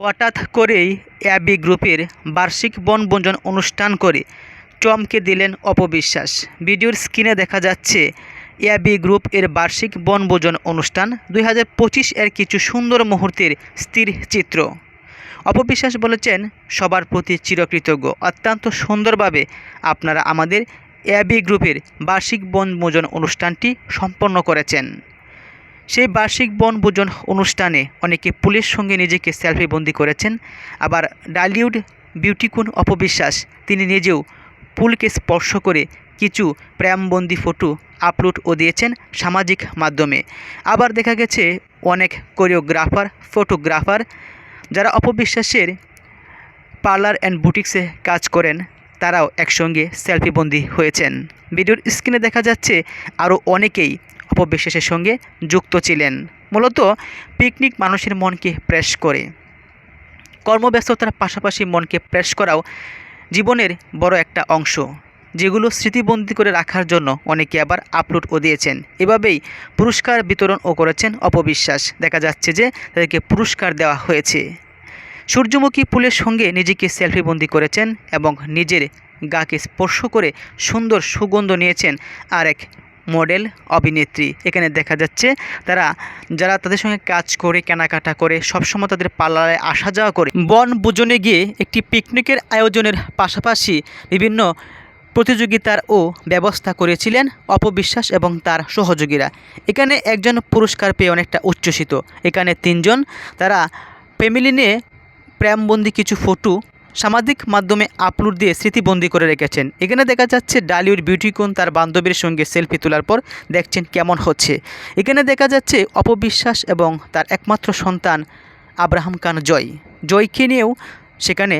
হঠাৎ করেই অ্যাবি গ্রুপের বার্ষিক বনভোজন অনুষ্ঠান করে চমকে দিলেন অপবিশ্বাস। ভিডিওর স্ক্রিনে দেখা যাচ্ছে, অ্যাবি গ্রুপ এর বার্ষিক বনভোজন অনুষ্ঠান দুই হাজার পঁচিশ এর কিছু সুন্দর মুহূর্তের স্থির চিত্র। অপবিশ্বাস বলেছেন, সবার প্রতি চিরকৃতজ্ঞ। অত্যন্ত সুন্দরভাবে আপনারা আমাদের অ্যাবি গ্রুপের বার্ষিক বনভোজন অনুষ্ঠানটি সম্পন্ন করেছেন। সেই বার্ষিক বনভোজন অনুষ্ঠানে অনেকে পুলের সঙ্গে নিজেকে সেলফিবন্দি করেছেন। আবার ডালিউড বিউটিকুন অপবিশ্বাস, তিনি নিজেও পুলকে স্পর্শ করে কিছু প্রেমবন্দি ফটো আপলোড ও দিয়েছেন সামাজিক মাধ্যমে। আবার দেখা গেছে অনেক কোরিওগ্রাফার, ফটোগ্রাফার, যারা অপবিশ্বাসের পার্লার অ্যান্ড বুটিক্সে কাজ করেন, তারাও একসঙ্গে সেলফিবন্দি হয়েছেন। ভিডিওর স্ক্রিনে দেখা যাচ্ছে আরও অনেকেই অপবিশ্বাসের সঙ্গে যুক্ত ছিলেন। মূলত পিকনিক মানুষের মনকে প্রেস করে। কর্মব্যস্ততার পাশাপাশি মনকে প্রেস করাও জীবনের বড় একটা অংশ, যেগুলো স্মৃতিবন্দি করে রাখার জন্য অনেকে আবার আপলোডও দিয়েছেন। এভাবেই পুরস্কার বিতরণও করেছেন অপবিশ্বাস। দেখা যাচ্ছে যে তাদেরকে পুরস্কার দেওয়া হয়েছে। সূর্যমুখী ফুলের সঙ্গে নিজেকে সেলফিবন্দি করেছেন এবং নিজের গাকে স্পর্শ করে সুন্দর সুগন্ধ নিয়েছেন আর এক মডেল অভিনেত্রী। এখানে দেখা যাচ্ছে তারা, যারা তাদের সঙ্গে কাজ করে, কেনাকাটা করে, সবসময় তাদের পার্লারে আসা যাওয়া করে। বন বুজনে গিয়ে একটি পিকনিকের আয়োজনের পাশাপাশি বিভিন্ন প্রতিযোগিতার ও ব্যবস্থা করেছিলেন অপবিশ্বাস এবং তার সহযোগীরা। এখানে একজন পুরস্কার পেয়ে অনেকটা উচ্ছ্বসিত। এখানে তিনজন, তারা ফ্যামিলি নিয়ে প্রেমবন্দি কিছু ফটো সামাজিক মাধ্যমে আপলোড দিয়ে স্মৃতিবন্দি করে রেখেছেন। এখানে দেখা যাচ্ছে ডালিউড বিউটিকুন তার বান্ধবীর সঙ্গে সেলফি তোলার পর দেখছেন কেমন হচ্ছে। এখানে দেখা যাচ্ছে অপবিশ্বাস এবং তার একমাত্র সন্তান আব্রাহাম খান জয়। জয়কে নিয়েও সেখানে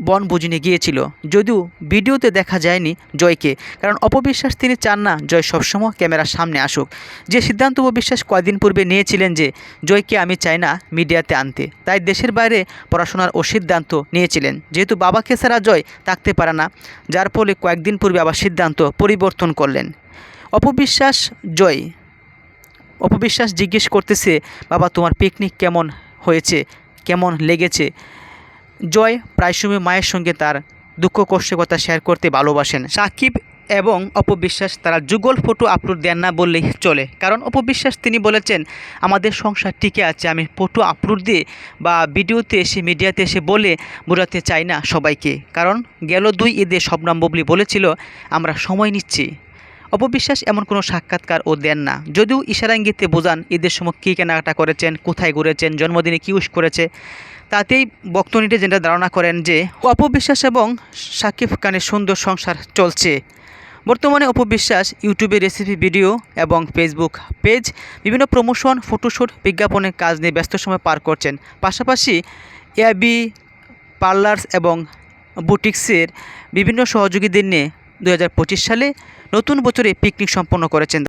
বনভোজনে গিয়েছিল। যদিও ভিডিওতে দেখা যায়নি জয়কে, কারণ অপবিশ্বাস তিনি চান না জয় সবসময় ক্যামেরার সামনে আসুক। যে সিদ্ধান্ত অপবিশ্বাস কয়েকদিন পূর্বে নিয়েছিলেন যে, জয়কে আমি চাই না মিডিয়াতে আনতে, তাই দেশের বাইরে পড়াশোনার ও সিদ্ধান্ত নিয়েছিলেন। যেহেতু বাবাকে ছাড়া জয় থাকতে পারে না, যার ফলে কয়েকদিন পূর্বে আবার সিদ্ধান্ত পরিবর্তন করলেন। অপবিশ্বাস, জয়, অপবিশ্বাস জিজ্ঞেস করতেছে, বাবা, তোমার পিকনিক কেমন হয়েছে? কেমন লেগেছে? জয় প্রায় সময় মায়ের সঙ্গে তার দুঃখ, কষ্টের কথা শেয়ার করতে ভালোবাসেন। সাকিব এবং অপবিশ্বাস তারা যুগল ফটো আপলোড দেন না বললেই চলে। কারণ অপবিশ্বাস তিনি বলেছেন, আমাদের সংসার টিকে আছে, আমি ফটো আপলোড দিয়ে বা ভিডিওতে এসে, মিডিয়াতে এসে বলে বোঝাতে চাই না সবাইকে। কারণ গেল দুই ঈদে শবনাম ববলি বলেছিল, আমরা সময় নিচ্ছি। অপবিশ্বাস এমন কোনো সাক্ষাৎকার ও দেন না। যদিও ইশারা ইঙ্গিতে বোঝান, ঈদের সময় কী কেনাকাটা করেছেন, কোথায় ঘুরেছেন, জন্মদিনে কী উইশ করেছে? তাতেই বক্তনীটি যেটা ধারণা করেন যে অপবিশ্বাস এবং সাকিব খানের সুন্দর সংসার চলছে। বর্তমানে অপবিশ্বাস ইউটিউবে রেসিপি ভিডিও এবং ফেসবুক পেজ, বিভিন্ন প্রমোশন ফটোশ্যুট বিজ্ঞাপনের কাজ নিয়ে ব্যস্ত সময় পার করছেন। পাশাপাশি এআবি পার্লার্স এবং বুটিক্সের বিভিন্ন সহযোগীদের নিয়ে দু হাজার পঁচিশ সালে নতুন বছরে পিকনিক সম্পন্ন করেছেন।